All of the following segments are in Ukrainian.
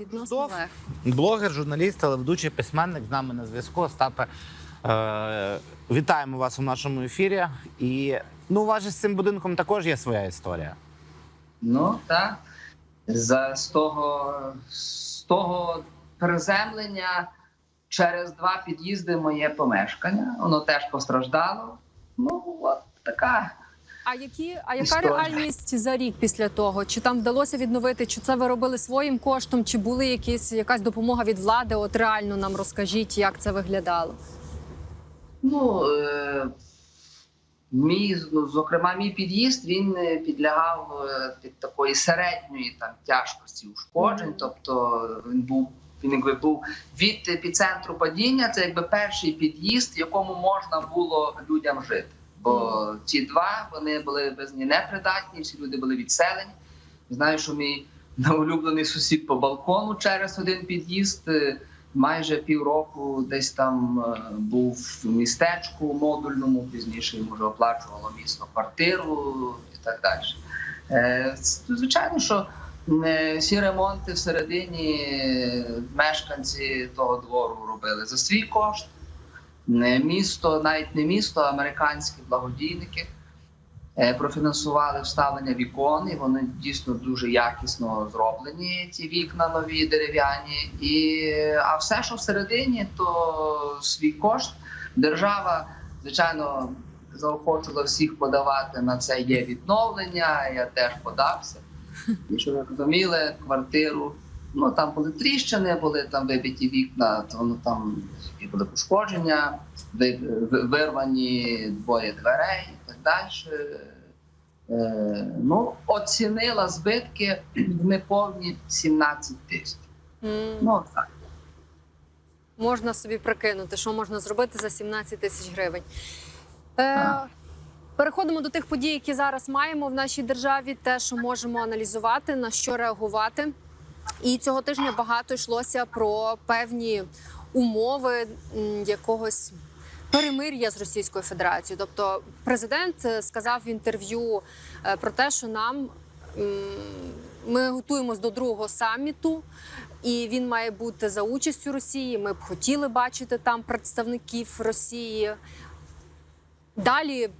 Відносно Ждов. легко. Блогер, журналіст, телеведучий, письменник з нами на зв'язку. Остапе, е, вітаємо вас у нашому ефірі. І ну, у вас же з цим будинком також є своя історія. Ну так. За, з, того, з того приземлення через два під'їзди моє помешкання. Воно теж постраждало. Ну, от така. А які, а яка Історія. реальність за рік після того? Чи там вдалося відновити? Чи це ви робили своїм коштом? Чи були якісь якась допомога від влади? От реально нам розкажіть, як це виглядало. Ну, е, мій, ну, зокрема, мій під'їзд він е, підлягав е, під такої середньої там, тяжкості ушкоджень. Тобто він був. Він якби був від епіцентру падіння, це якби перший під'їзд, якому можна було людям жити. Бо ці два вони були без ні непридатні, всі люди були відселені. Знаю, що мій улюблений сусід по балкону через один під'їзд е, майже півроку десь там е, був в містечку модульному, пізніше йому вже оплачувало місто квартиру і так далі. Е, Звичайно, що всі ремонти всередині мешканці того двору робили за свій кошт. Не місто, навіть не місто, а американські благодійники е, профінансували вставлення вікон, і вони дійсно дуже якісно зроблені. Ці вікна нові дерев'яні. І а все, що всередині, то свій кошт держава, звичайно, заохочувала всіх подавати на це є відновлення. Я теж подався. І що ви розуміли, квартиру. Ну там були тріщини, були там вибиті вікна, то ну там були пошкодження, ви- ви- вирвані двоє дверей і так далі. Е, ну, оцінила збитки в неповні 17 тисяч. М, Ну так. Можна собі прикинути, що можна зробити за 17 тисяч гривень. Е, переходимо до тих подій, які зараз маємо в нашій державі, те, що можемо аналізувати, на що реагувати. І цього тижня багато йшлося про певні умови якогось перемир'я з Російською Федерацією. Тобто, президент е, сказав в інтерв'ю е, про те, що нам ми готуємось до другого саміту, і він має бути за участю Росії. Ми б хотіли бачити там представників Росії. Далі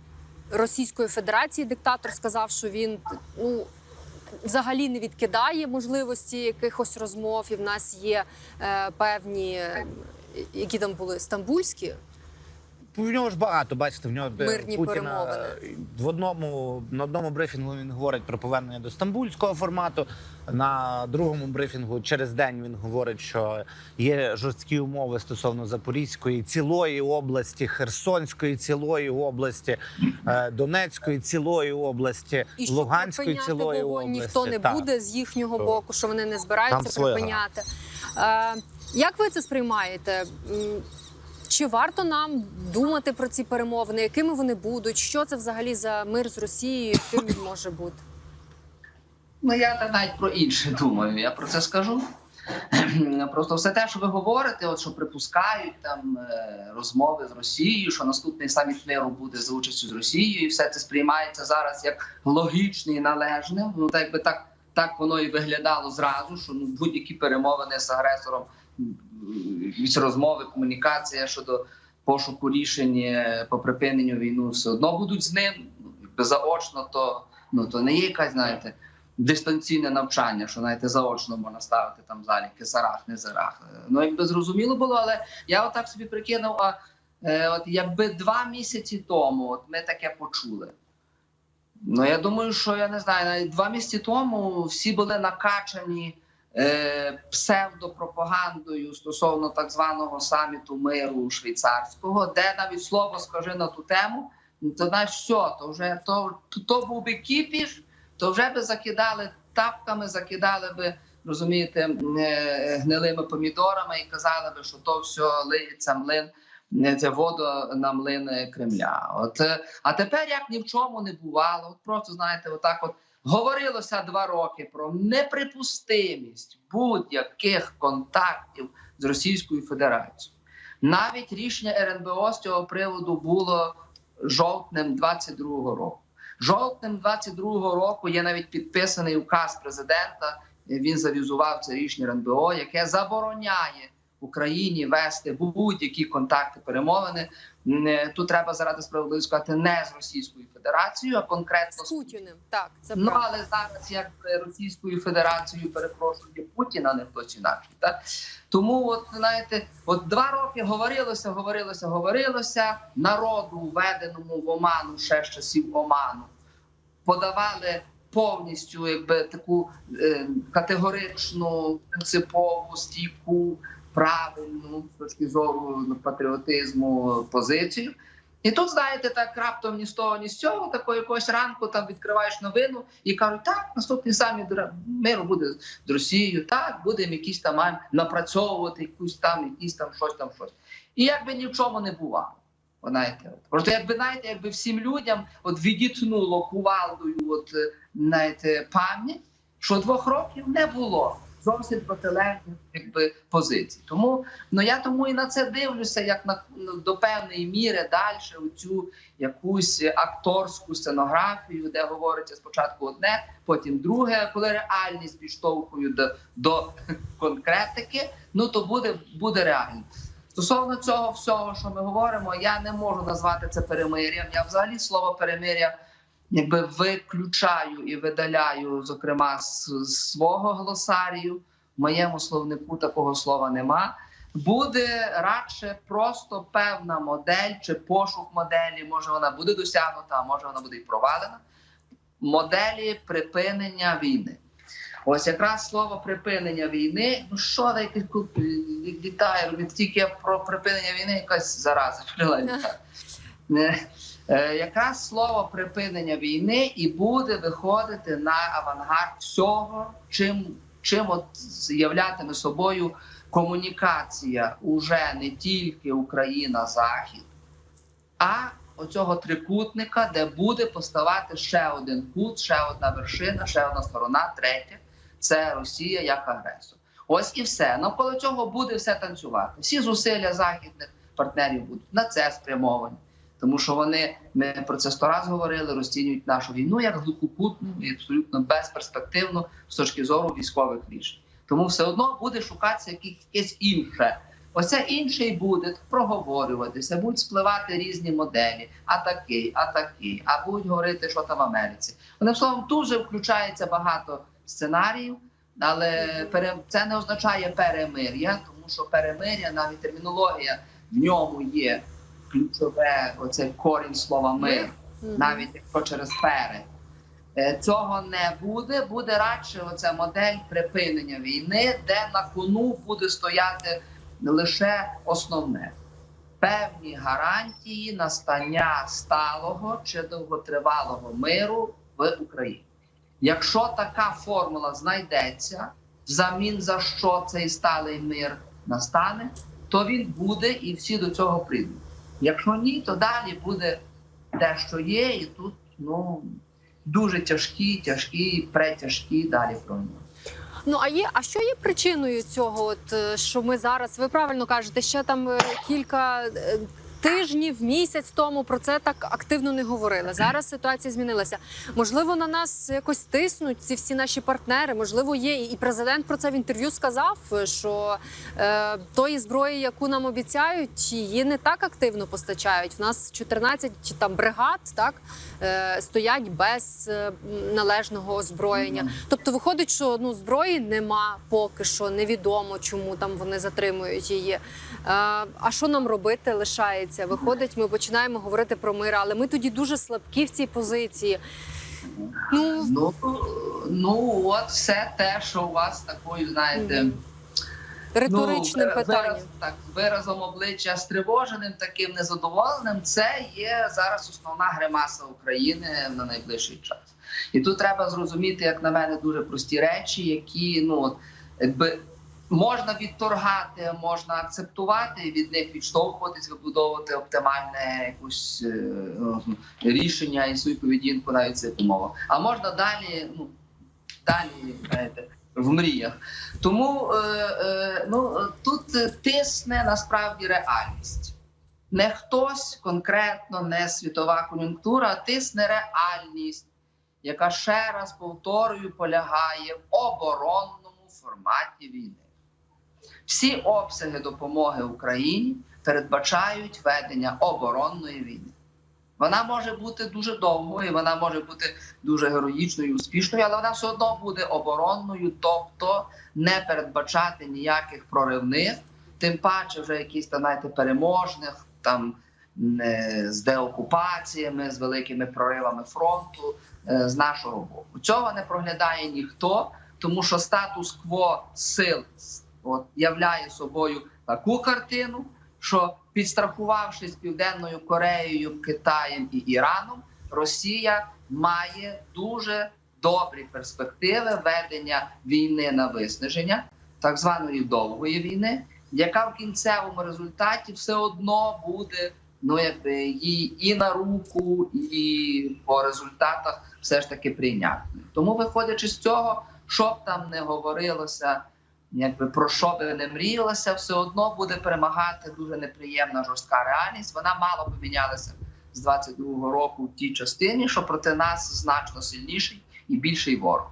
Російської Федерації диктатор сказав, що він ну. Взагалі не відкидає можливості якихось розмов, і в нас є е, певні, е, які там були стамбульські. В нього ж багато, бачите, в нього е, Мирні Путіна перемовини. е, в одному на одному брифінгу він говорить про повернення до стамбульського формату. На другому брифінгу через день він говорить, що є жорсткі умови стосовно Запорізької цілої області, Херсонської цілої області, е, Донецької цілої області, І що Луганської припиняти цілої вогонь області. ніхто не Так. буде з їхнього То боку, що вони не там збираються своя припиняти. Е, як ви це сприймаєте? М, Чи варто нам думати про ці перемовини? Якими вони будуть? Що це взагалі за мир з Росією? Яким він може бути? Ну я навіть про інше думаю. Я про це скажу. Просто все те, що ви говорите, от що припускають там е, розмови з Росією, що наступний саміт миру буде за участю з Росією, і все це сприймається зараз як логічне і належне. Ну так якби так, так воно і виглядало зразу, що ну будь-які перемовини з агресором, якісь розмови, комунікація щодо пошуку рішень е, по припиненню війни все одно будуть з ним. Ну, заочно, то ну то не є якась, знаєте дистанційне навчання, що навіть заочно можна ставити там заліки зарах, не зарах. Е, Ну якби зрозуміло було, але я отак собі прикинув. А е, от якби два місяці тому от ми таке почули. Ну я думаю, що я не знаю, навіть два місяці тому всі були накачані псевдопропагандою стосовно так званого саміту миру швейцарського, де навіть слово скажи на ту тему, то знаєш, все, то вже то, то, був би кіпіш, то вже би закидали тапками, закидали би, розумієте, е, гнилими помідорами і казали би, що то все лиється млин, е, це вода на млин Кремля. От, е, а тепер як ні в чому не бувало, от просто знаєте, отак от. Говорилося два роки про неприпустимість будь-яких контактів з Російською Федерацією. Навіть рішення РНБО з цього приводу було жовтнем 22-го року. Жовтнем 22-го року є навіть підписаний указ президента він завізував це рішення РНБО, яке забороняє Україні вести будь-які контакти перемовини. Тут треба заради справедливості сказати не з Російською Федерацією, а конкретно З Путіним. Так, це Ну правда. але зараз як Російською Федерацією перепрошує Путіна, не хтось інакший. Так тому, от знаєте, от два роки говорилося, говорилося, говорилося. Народу введеному в оману ще з часів оману подавали повністю якби таку е, категоричну принципову стійку, правильну з точки зору патріотизму позицію. І тут, знаєте, так раптом ні з того, ні з цього, такого якогось ранку там відкриваєш новину і кажуть, так, наступний саміт миру буде з Росією, так, будемо якісь там напрацьовувати якусь там, якісь там щось там щось. І якби ні в чому не бувало. Знаєте. Просто якби знаєте, якби всім людям от відітнуло кувалдою, от знаєте, пам'ять, що двох років не було зовсім протилежних якби позицій. Тому ну я тому і на це дивлюся, як на ну, до певної міри далі у цю якусь акторську сценографію, де говориться спочатку одне, потім друге, коли реальність підштовхує до, до конкретики, ну то буде, буде реально. Стосовно цього всього, що ми говоримо, я не можу назвати це перемир'ям. Я взагалі слово перемир'я якби виключаю і видаляю, зокрема, з, з свого глосарію. В моєму словнику такого слова нема. Буде радше просто певна модель чи пошук моделі. Може вона буде досягнута, а може вона буде і провалена. Моделі припинення війни. Ось якраз слово припинення війни. Ну що таке літає? Тільки про припинення війни якась зараза е, Якраз слово припинення війни і буде виходити на авангард всього, чим, чим от являтиме собою комунікація уже не тільки Україна, Захід, а оцього трикутника, де буде поставати ще один кут, ще одна вершина, ще одна сторона, третя це Росія як агресор. Ось і все. Навколо цього буде все танцювати. Всі зусилля західних партнерів будуть на це спрямовані. Тому що вони ми про це сто раз говорили, розцінюють нашу війну як глухопутну і абсолютно безперспективну з точки зору військових рішень. Тому все одно буде шукатися якесь інше. Оце інше й буде проговорюватися, будуть спливати різні моделі, а такий, а такий, а будуть говорити, що там в Америці. Одним словом, тут же включається багато сценаріїв, але це не означає перемир'я, тому що перемир'я, навіть термінологія в ньому є ключове, оце корінь слова мир, навіть якщо через пере. Цього не буде. Буде радше оця модель припинення війни, де на кону буде стояти лише основне певні гарантії настання сталого чи довготривалого миру в Україні. Якщо така формула знайдеться, взамін за що цей сталий мир настане, то він буде і всі до цього прийдуть. Якщо ні, то далі буде те, що є, і тут ну дуже тяжкі, тяжкі, претяжкі далі промови. Ну а є, а що є причиною цього? От е, що ми зараз, ви правильно кажете, ще там е, кілька е, тижнів, місяць тому про це так активно не говорили. Зараз ситуація змінилася. Можливо, на нас якось тиснуть ці всі наші партнери. Можливо, є і президент про це в інтерв'ю сказав, що е, тої зброї, яку нам обіцяють, її не так активно постачають. В нас 14 чи там бригад, так е, стоять без е, належного озброєння. Тобто виходить, що ну зброї нема поки що, невідомо, чому там вони затримують її. Е, а що нам робити лишається? Виходить, ми починаємо говорити про мир, але ми тоді дуже слабкі в цій позиції. Ну Ну, ну от все те, що у вас такою, знаєте. Риторичним ну, питанням. Вираз, так, виразом обличчя стривоженим, таким незадоволеним, це є зараз основна гримаса України на найближчий час. І тут треба зрозуміти, як на мене, дуже прості речі, які ну якби. Можна відторгати, можна акцептувати від них відштовхуватись, вибудовувати оптимальне якусь е, ну, рішення і свою поведінку навіть цих умовах. А можна далі, ну далі знаєте, в мріях. Тому е, е, ну, е, тут е, тисне насправді реальність. Не хтось конкретно, не світова кон'юнктура, а тисне реальність, яка ще раз повторюю, полягає в оборонному форматі війни. Всі обсяги допомоги Україні передбачають ведення оборонної війни. Вона може бути дуже довгою, вона може бути дуже героїчною, успішною, але вона все одно буде оборонною, тобто не передбачати ніяких проривних, тим паче вже якісь знаєте, переможних там е, з деокупаціями, з великими проривами фронту е, з нашого боку. Цього не проглядає ніхто, тому що статус-кво сил от, являє собою таку картину, що підстрахувавшись Південною Кореєю, Китаєм і Іраном, Росія має дуже добрі перспективи ведення війни на виснаження, так званої довгої війни, яка в кінцевому результаті все одно буде ну якби їй і на руку, і по результатах все ж таки прийнятною. Тому, виходячи з цього, що б там не говорилося, якби про що би не мріялося, все одно буде перемагати дуже неприємна жорстка реальність. Вона мало помінялася з 22-го року в тій частині, що проти нас значно сильніший і більший ворог.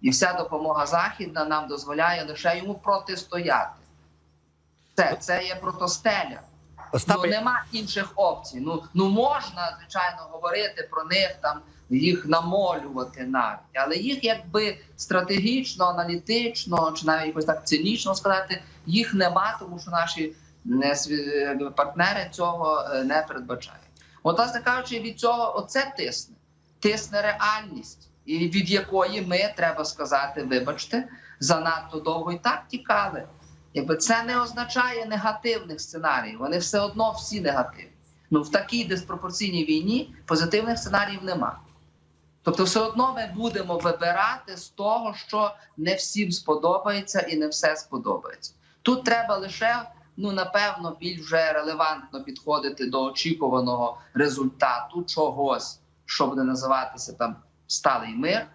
І вся допомога західна нам дозволяє лише йому протистояти. Це, це є протостеля. Остапе, Ну нема інших опцій. Ну ну можна звичайно говорити про них там, їх намолювати навіть, але їх якби стратегічно, аналітично чи навіть якось так цинічно сказати, їх нема, тому що наші не сві- партнери цього е, не передбачають. От, власне кажучи, від цього оце тисне, тисне реальність, і від якої ми треба сказати, вибачте, занадто довго і так тікали. Якби це не означає негативних сценаріїв, вони все одно всі негативні. Ну в такій диспропорційній війні позитивних сценаріїв нема. Тобто, все одно ми будемо вибирати з того, що не всім сподобається і не все сподобається. Тут треба лише, ну напевно, більш вже релевантно підходити до очікуваного результату чогось, що буде називатися там сталий мир,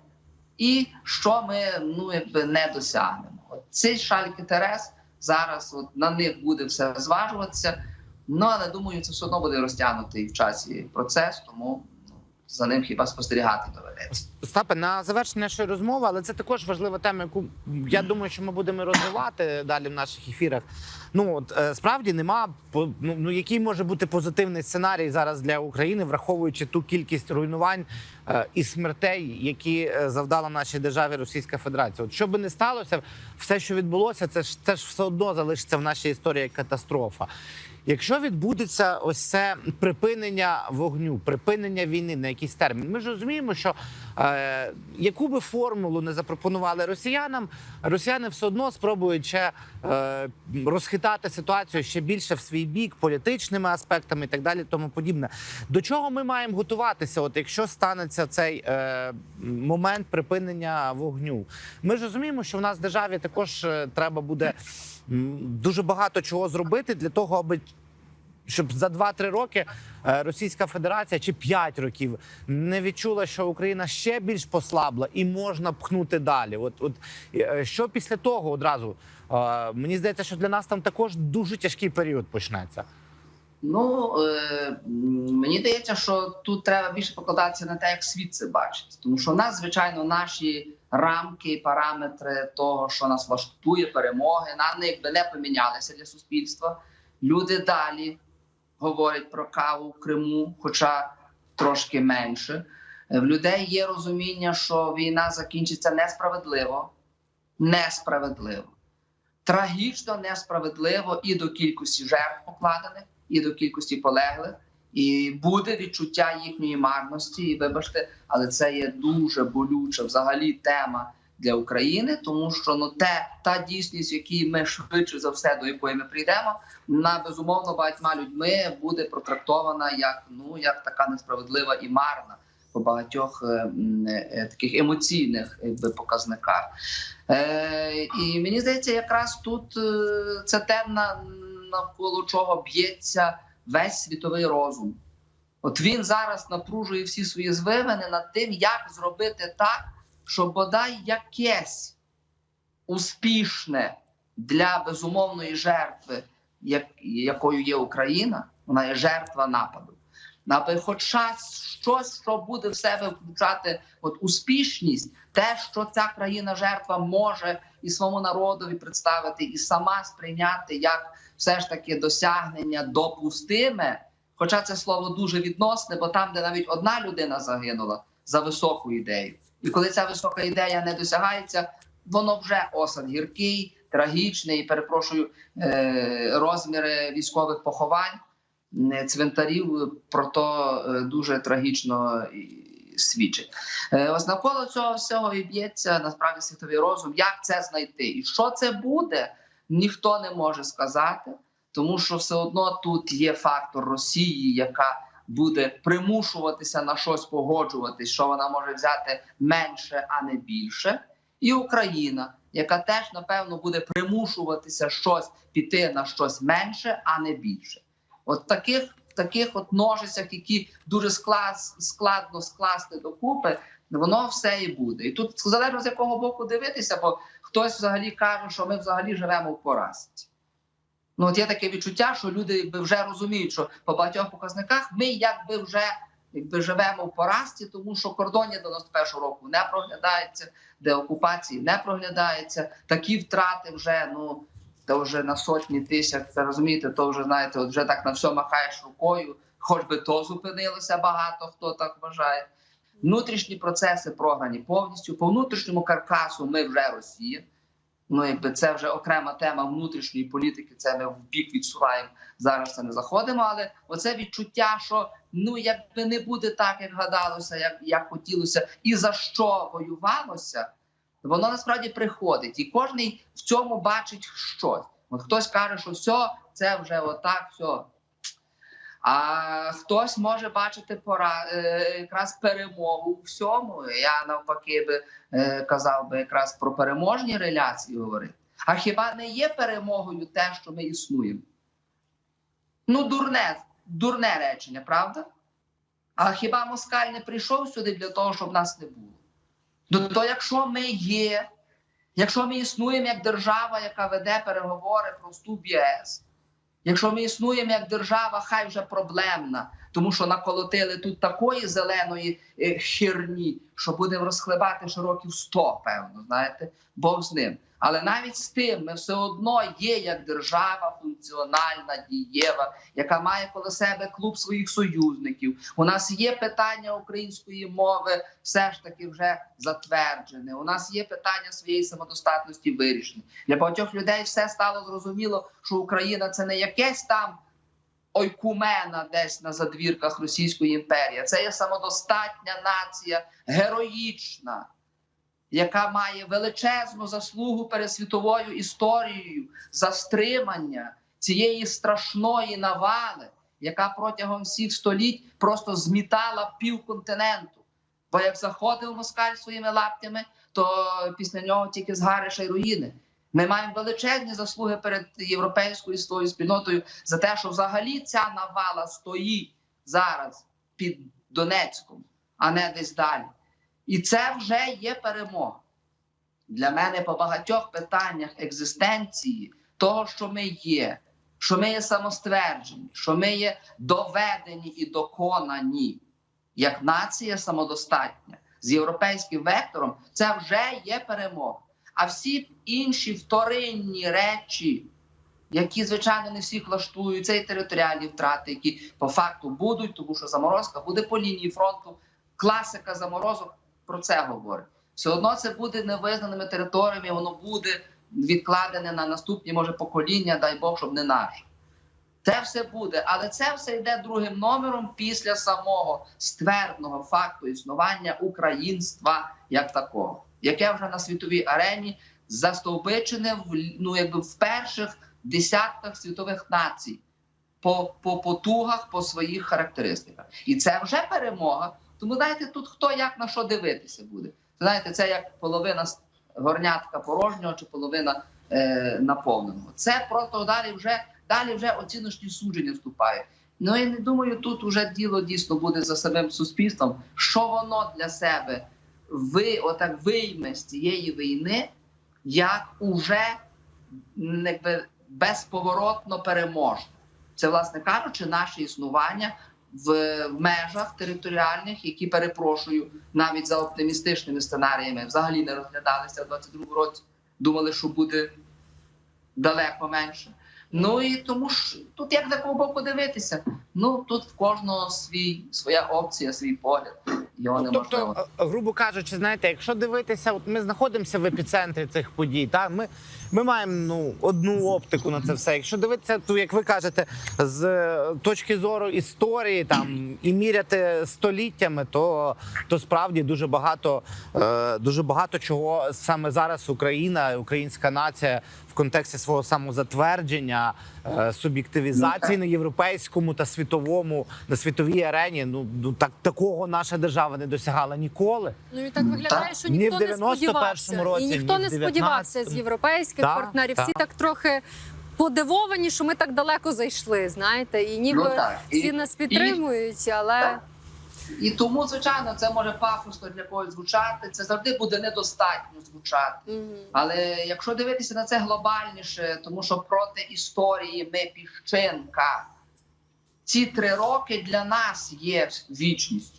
і що ми ну якби не досягнемо. Цей шальки Терес зараз от на них буде все зважуватися. Ну але думаю, це все одно буде розтягнутий в часі процес, тому ну, за ним хіба спостерігати доведеться. Остапе, на завершення нашої розмови, але це також важлива тема, яку я думаю, що ми будемо розвивати далі в наших ефірах. Ну от е, справді нема ну, ну який може бути позитивний сценарій зараз для України, враховуючи ту кількість руйнувань е, і смертей, які е, завдала нашій державі Російська Федерація. От що би не сталося, все, що відбулося, це ж це ж все одно залишиться в нашій історії катастрофа. Якщо відбудеться ось це припинення вогню, припинення війни на якийсь термін, ми ж розуміємо, що е, яку би формулу не запропонували росіянам, росіяни все одно спробують ще е, розхитати ситуацію ще більше в свій бік політичними аспектами і так далі, тому подібне. До чого ми маємо готуватися? От якщо станеться цей е, момент припинення вогню, ми ж розуміємо, що в нас в державі також е, треба буде дуже багато чого зробити для того, аби щоб за 2-3 роки е, Російська Федерація чи 5 років не відчула, що Україна ще більш послабла і можна пхнути далі. От, от е, що після того одразу мені здається, що для нас там також дуже тяжкий період почнеться. Ну е, мені здається, що тут треба більше покладатися на те, як світ це бачить, тому що в нас, звичайно, наші рамки параметри того, що нас влаштує, перемоги, на якби не помінялися для суспільства. Люди далі говорять про каву в Криму, хоча трошки менше. В людей є розуміння, що війна закінчиться несправедливо, несправедливо, трагічно несправедливо і до кількості жертв покладених, і до кількості полеглих. І буде відчуття їхньої марності. І вибачте, але це є дуже болюча взагалі тема для України, тому що ну те та дійсність, якій ми швидше за все до якої ми прийдемо, на безумовно багатьма людьми буде протрактована як ну як така несправедлива і марна по багатьох е, е, таких емоційних якби, показниках. Е, і мені здається, якраз тут це те, навколо чого б'ється весь світовий розум. От він зараз напружує всі свої звивини над тим, як зробити так, щоб бодай якесь успішне для безумовної жертви, якою є Україна, вона є жертва нападу. Аби хоч час щось, що буде в себе включати от успішність, те, що ця країна жертва може і своєму народові представити, і сама сприйняти як все ж таки досягнення допустиме. Хоча це слово дуже відносне, бо там, де навіть одна людина загинула за високу ідею, і коли ця висока ідея не досягається, воно вже осад гіркий, трагічний. І перепрошую е, розміри військових поховань цвинтарів про то е, дуже трагічно свідчить. Е, Ось навколо цього всього і б'ється насправді світовий розум. Як це знайти? І що це буде, ніхто не може сказати, тому що все одно тут є фактор Росії, яка буде примушуватися на щось погоджуватись, що вона може взяти менше, а не більше, і Україна, яка теж напевно буде примушуватися щось піти на щось менше, а не більше. От таких таких от ножицях, які дуже склад, складно скласти докупи, воно все і буде. І тут залежно з якого боку дивитися, бо хтось взагалі каже, що ми взагалі живемо в поразці. Ну, от є таке відчуття, що люди якби вже розуміють, що по багатьох показниках ми якби вже якби живемо в поразці, тому що кордоні 91-го року не проглядається, де окупації не проглядається. Такі втрати вже ну то вже на сотні тисяч. Це розумієте, то вже знаєте, от вже так на все махаєш рукою, хоч би то зупинилося багато хто так вважає. Внутрішні процеси програні повністю по внутрішньому каркасу. Ми вже Росія. Ну, якби це вже окрема тема внутрішньої політики. Це ми в бік відсуваємо. Зараз це не заходимо. Але оце відчуття, що ну якби не буде так, як гадалося, як, як хотілося, і за що воювалося, воно насправді приходить, і кожен в цьому бачить щось. От хтось каже, що все, це вже отак, все. А хтось може бачити пора е, якраз перемогу у всьому. Я навпаки би е, казав би якраз про переможні реляції говорити. А хіба не є перемогою те, що ми існуємо? Ну, дурне, дурне речення, правда? А хіба москаль не прийшов сюди для того, щоб нас не було? Ну, то якщо ми є, якщо ми існуємо як держава, яка веде переговори про вступ ЄС, якщо ми існуємо як держава, хай вже проблемна, тому що наколотили тут такої зеленої е, херні, що будемо розхлебати ще років 100, певно, знаєте, Бог з ним. Але навіть з тим ми все одно є як держава функціональна, дієва, яка має коло себе клуб своїх союзників. У нас є питання української мови, все ж таки вже затверджене. У нас є питання своєї самодостатності вирішені. Для багатьох людей все стало зрозуміло, що Україна це не якесь там ойкумена десь на задвірках Російської імперії. Це є самодостатня нація, героїчна яка має величезну заслугу перед світовою історією за стримання цієї страшної навали, яка протягом всіх століть просто змітала півконтиненту. Бо як заходив москаль своїми лаптями, то після нього тільки згариша й руїни. Ми маємо величезні заслуги перед європейською своєю спільнотою за те, що взагалі ця навала стоїть зараз під Донецьком, а не десь далі. І це вже є перемога. Для мене по багатьох питаннях екзистенції, того, що ми є, що ми є самостверджені, що ми є доведені і доконані як нація самодостатня з європейським вектором, це вже є перемога. А всі інші вторинні речі, які, звичайно, не всіх влаштують, це і територіальні втрати, які по факту будуть, тому що заморозка буде по лінії фронту. Класика заморозок про це говорить. Все одно це буде невизнаними територіями, воно буде відкладене на наступні, може, покоління, дай Бог, щоб не наше. Це все буде, але це все йде другим номером після самого ствердного факту існування українства як такого, яке вже на світовій арені застовбичене в ну, якби в перших десятках світових націй по, по потугах, по своїх характеристиках. І це вже перемога. Тому знаєте, тут хто як на що дивитися буде. Знаєте, це як половина горнятка порожнього чи половина е, наповненого. Це просто далі вже далі вже оціночні судження вступають. Ну я не думаю, тут вже діло дійсно буде за самим суспільством, що воно для себе ви отак вийме з цієї війни, як уже якби безповоротно переможне. Це, власне кажучи, наше існування в межах територіальних, які перепрошую, навіть за оптимістичними сценаріями, взагалі не розглядалися в 22-му році. Думали, що буде далеко менше. Ну і тому ж тут як такого боку дивитися. Ну тут в кожного свій своя опція, свій погляд. Його Ну, неможливо. тобто, грубо кажучи, знаєте, якщо дивитися, от ми знаходимося в епіцентрі цих подій, та ми, ми маємо ну одну оптику на це все. Якщо дивитися, то як ви кажете, з е, точки зору історії там і міряти століттями, то, то справді дуже багато, е, дуже багато чого саме зараз Україна, українська нація в контексті свого самозатвердження, е, суб'єктивізації на європейському та світовому на світовій арені. Ну, ну так такого наша держава не досягала ніколи. Ну і так виглядає, Так. що Ні ніхто в не 91-му сподівався. році, і ніхто не сподівався з європейських Так, партнерів. Всі так. так трохи подивовані, що ми так далеко зайшли. Знаєте, і ніби Ну, так. І- всі нас підтримують, але Так. І тому, звичайно, це може пафосно для когось звучати. Це завжди буде недостатньо звучати. Мгм. Але якщо дивитися на це глобальніше, тому що проти історії ми піщинка, ці три роки для нас є вічністю.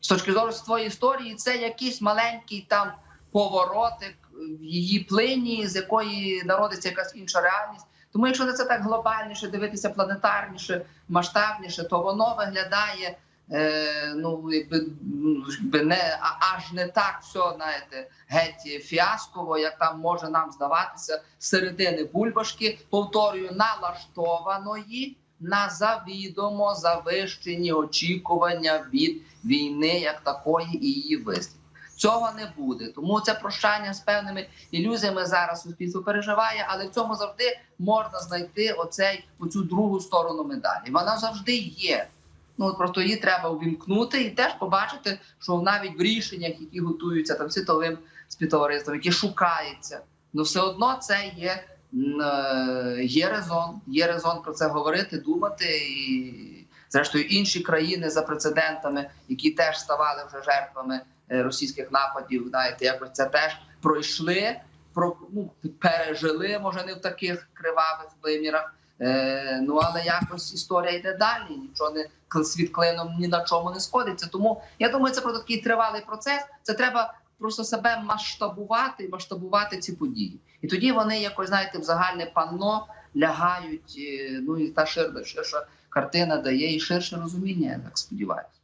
З точки зору своєї історії, це якийсь маленький там поворотик в її плині, з якої народиться якась інша реальність. Тому, якщо на це так глобальніше дивитися, планетарніше, масштабніше, то воно виглядає е, ну, якби, не аж не так все, знаєте, геть фіасково, як там може нам здаватися з середини бульбашки, повторюю, налаштованої на завідомо завищені очікування від війни як такої і її вислів. Цього не буде, тому це прощання з певними ілюзіями зараз суспільство переживає, але в цьому завжди можна знайти оцей оцю другу сторону медалі. Вона завжди є. Ну просто її треба увімкнути і теж побачити, що навіть в рішеннях, які готуються там світовим співтовариством, які шукаються, ну все одно це є, є резон, є резон про це говорити, думати і. Зрештою, інші країни за прецедентами, які теж ставали вже жертвами е, російських нападів, знаєте, якось це теж пройшли, про ну, пережили, може не в таких кривавих вимірах. Е, ну але якось історія йде далі. Нічого не світ клином ні на чому не сходиться. Тому я думаю, це про такий тривалий процес. Це треба просто себе масштабувати масштабувати ці події. І тоді вони якось знаєте в загальне панно лягають. е, Ну і та ширша, ширша картина дає і ширше розуміння. Я так сподіваюся.